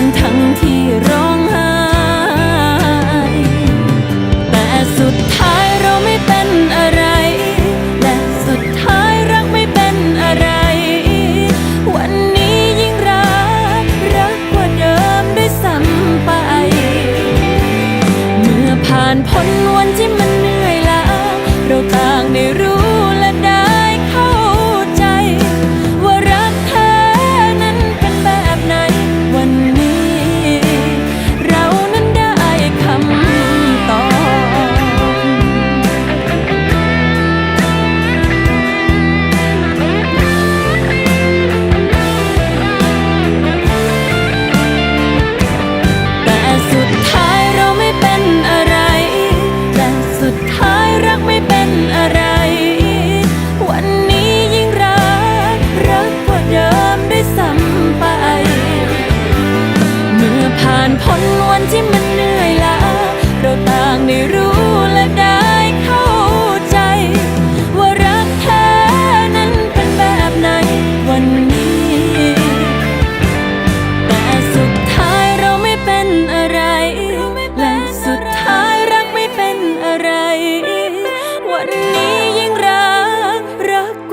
ทั้งทั้งที่ร้องไห้แต่สุดท้ายเราไม่เป็นอะไร และสุดท้ายรักไม่เป็นอะไร วันนี้ยิ่งรักรักกว่าเดิมด้วยซ้ำไป เมื่อผ่านพ้นวันที่มันเหนื่อยล้าเราต่างได้รู้ สุดท้าย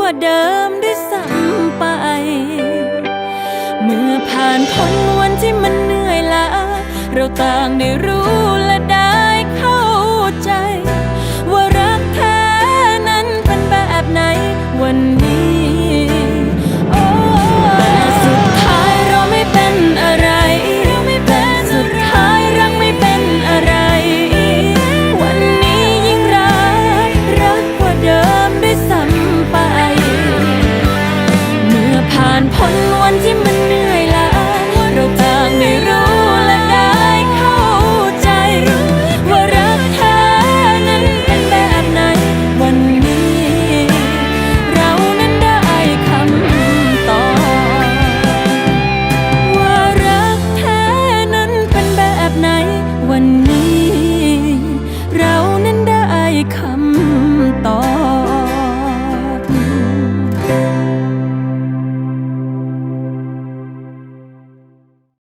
ว่าเดิมด้วยซ้ำไป เมื่อผ่านพ้นวันที่มันเหนื่อยล้าเราต่างได้รู้และได้